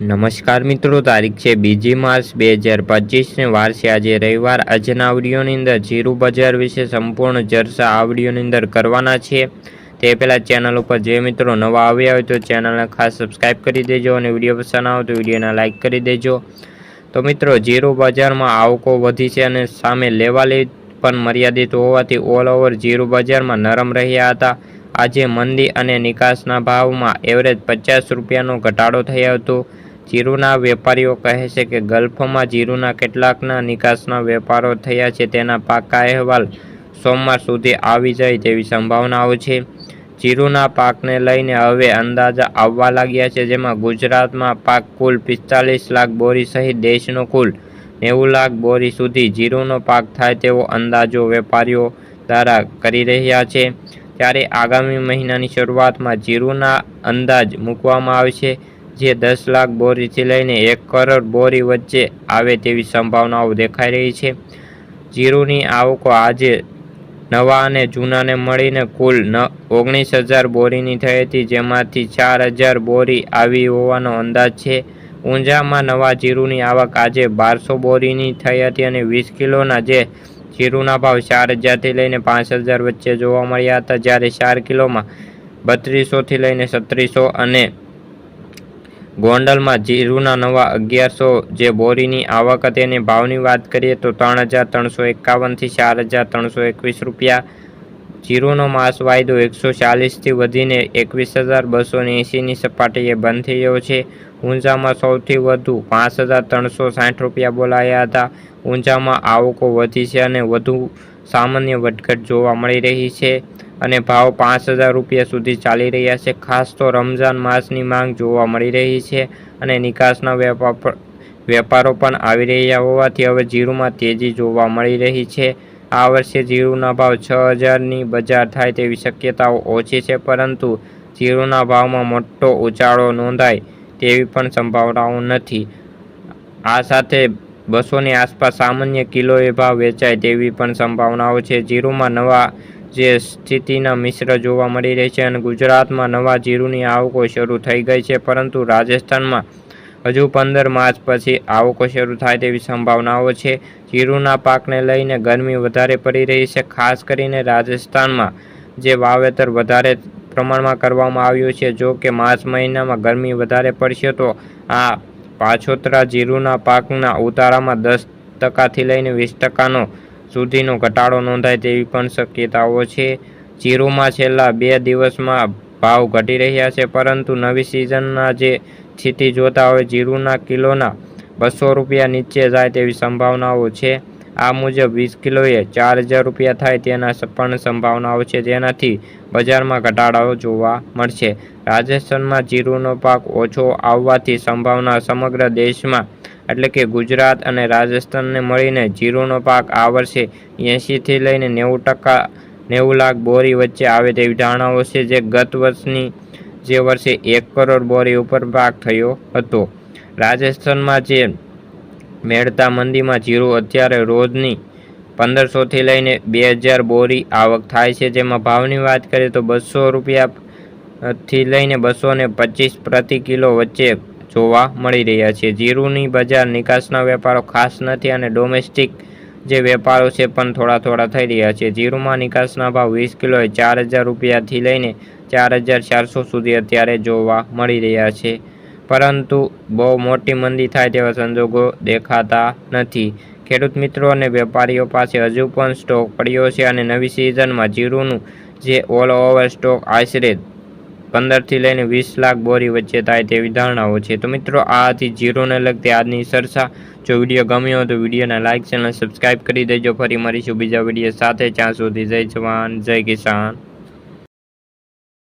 નમસ્કાર મિત્રો, તારીખ છે બીજી માર્ચ બે હજાર પચીસની વાર આજે રવિવાર. આજના આવડીઓની અંદર જીરું બજાર વિશે સંપૂર્ણ ચર્ચા આવડીઓની અંદર કરવાના છે. તે પહેલાં ચેનલ ઉપર જે મિત્રો નવા આવ્યા હોય તો ચેનલને ખાસ સબસ્ક્રાઈબ કરી દેજો અને વીડિયો પસંદ આવે તો વિડીયોને લાઇક કરી દેજો. તો મિત્રો, જીરું બજારમાં આવકો વધી છે અને સામે લેવાલી પણ મર્યાદિત હોવાથી ઓલ ઓવર જીરું બજારમાં નરમ રહ્યા હતા. આજે મંદી અને નિકાસના ભાવમાં એવરેજ પચાસ રૂપિયાનો ઘટાડો થયો હતો. જીરુના વેપારીઓ કહે છે કે ગલ્ફમાં જીરુના કેટલાકના નિકાસના વેપારો થયા છે, તેના પાકા અહેવાલ સોમવાર સુધી આવી જાય તેવી સંભાવનાઓ છે. જીરુના પાકને લઈને હવે અંદાજા આવવા લાગ્યા છે, જેમાં ગુજરાતમાં પાક કુલ પિસ્તાલીસ લાખ બોરી સહિત દેશનો કુલ નેવું લાખ બોરી સુધી જીરુનો પાક થાય તેવો અંદાજો વેપારીઓ દ્વારા કરી રહ્યા છે. ત્યારે આગામી મહિનાની શરૂઆતમાં જીરુના અંદાજ મૂકવામાં આવશે. જે દસ લાખ બોરીથી લઈને એક કરોડ બોરી વચ્ચે આવે તેવી સંભાવનાઓ દેખાઈ રહી છે. જીરુની આવકો આજે નવા અને જૂનાને મળીને કુલ ન, ઓગણીસ હજાર બોરીની થઈ હતી, જેમાંથી ચાર હજાર બોરી આવી હોવાનો અંદાજ છે. ઊંઝામાં નવા જીરુની આવક આજે બારસો બોરીની થઈ હતી અને વીસ કિલોના જે જીરુના ભાવ ચાર હજારથી લઈને પાંચ હજાર વચ્ચે જોવા મળ્યા હતા, જ્યારે ચાર કિલોમાં બત્રીસોથી લઈને સત્રીસો અને ગોંડલમાં જીરુના નવા અગિયારસો જે બોરીની આવક તેની ભાવની વાત કરીએ તો ત્રણ હજાર ત્રણસો એકાવનથી ચાર હજાર ત્રણસો એકવીસ રૂપિયા. જીરુનો માસ વાયદો એકસો ચાલીસથી વધીને એકવીસ હજાર બસો એંસીની સપાટીએ બંધ થયો છે. ઊંઝામાં સૌથી વધુ પાંચ હજાર ત્રણસો સાઠ રૂપિયા બોલાયા હતા. ઊંઝામાં આવકો વધી છે અને વધુ સામાન્ય વધઘટ જોવા મળી રહી છે. અને ભાવ પાંચ હજાર રૂપિયા સુધી ચાલી રહ્યા છે. ખાસ તો રમઝાન માસની માંગ જોવા મળી રહી છે અને નિકાસના વેપાર વેપારો પણ આવી રહ્યા હોવાથી હવે જીરુમાં તેજી જોવા મળી રહી છે. આ વર્ષે જીરુના ભાવ છ હજારની બજાર થાય તેવી શક્યતાઓ ઓછી છે, પરંતુ જીરુના ભાવમાં મોટો ઉછાળો નોંધાય તેવી પણ સંભાવનાઓ નથી. આ સાથે બસોની આસપાસ સામાન્ય કિલોએ ભાવ વેચાય તેવી પણ સંભાવનાઓ છે. જીરુમાં નવા જે સ્થિતિના મિશ્ર જોવા મળી રહી છે અને ગુજરાતમાં નવા જીરુની આવકો શરૂ થઈ ગઈ છે, પરંતુ રાજસ્થાનમાં હજુ પંદર માર્ચ પછી આવકો શરૂ થાય તેવી સંભાવનાઓ છે. જીરુના પાકને લઈને ગરમી વધારે પડી રહી છે, ખાસ કરીને રાજસ્થાનમાં જે વાવેતર વધારે પ્રમાણમાં કરવામાં આવ્યું છે. જો કે માર્ચ મહિનામાં ગરમી વધારે પડશે, તો આ પાછોતરા જીરુના પાકના ઉતારામાં દસ ટકાથી લઈને વીસ ટકાનો સુધીનો ઘટાડો નોંધાય તેવી પણ શક્યતાઓ છે. જીરુમાં છેલ્લા બે દિવસમાં ભાવ ઘટી રહ્યા છે, પરંતુ નવી સિઝનના જે સ્થિતિ જોતા હોય, જીરુના કિલોના બસો રૂપિયા નીચે જાય તેવી સંભાવનાઓ છે. આ મુજબ વીસ કિલોએ ચાર હજાર રૂપિયા થાય તેના પણ સંભાવનાઓ છે, જેનાથી બજારમાં ઘટાડાઓ જોવા મળશે. રાજસ્થાનમાં જીરુનો પાક ઓછો આવવાથી સંભાવના સમગ્ર દેશમાં એટલે કે ગુજરાત અને રાજસ્થાનને મળીને જીરુનો પાક આ વર્ષે એંશીથી લઈને નેવું ટકા, નેવું લાખ બોરી વચ્ચે આવે તેવી ધારણાઓ છે જે ગત વર્ષની, જે વર્ષે એક કરોડ બોરી ઉપર પાક થયો હતો. રાજસ્થાનમાં જે મેળતા મંદીમાં જીરું અત્યારે રોજની પંદરસોથી લઈને બે હજાર બોરી આવક થાય છે. જેમાં ભાવની વાત કરીએ તો બસો રૂપિયાથી લઈને બસો ને પચીસ પ્રતિ કિલો વચ્ચે જોવા મળી રહ્યા છે. જીરુની બજાર નિકાસના વેપારો ખાસ નથી અને ડોમેસ્ટિક જે વેપારો છે પણ થોડા થોડા થઈ રહ્યા છે. જીરુમાં નિકાસના ભાવ વીસ કિલોએ ચાર હજાર રૂપિયાથી લઈને ચાર હજાર ચારસો સુધી અત્યારે જોવા મળી રહ્યા છે. પરંતુ બહુ મોટી મંદી થાય તેવા સંજોગો દેખાતા નથી. ખેડૂત મિત્રો અને વેપારીઓ પાસે હજુ પણ સ્ટોક પડ્યો છે અને નવી સિઝનમાં જીરુનું જે ઓલ ઓવર સ્ટોક આશરે પંદરથી લઈને વીસ લાખ બોરી વચ્ચે થાય તેવી ધારણાઓ છે. તો મિત્રો, આ હતી જીરોને લગતી આજની ચર્ચા. જો વીડિયો ગમ્યો હોય તો વિડીયોને લાઇક ચેનલ સબસ્ક્રાઈબ કરી દેજો. ફરી મળીશું બીજા વીડિયો સાથે. ત્યાં સુધી જય જવાન, જય કિસાન.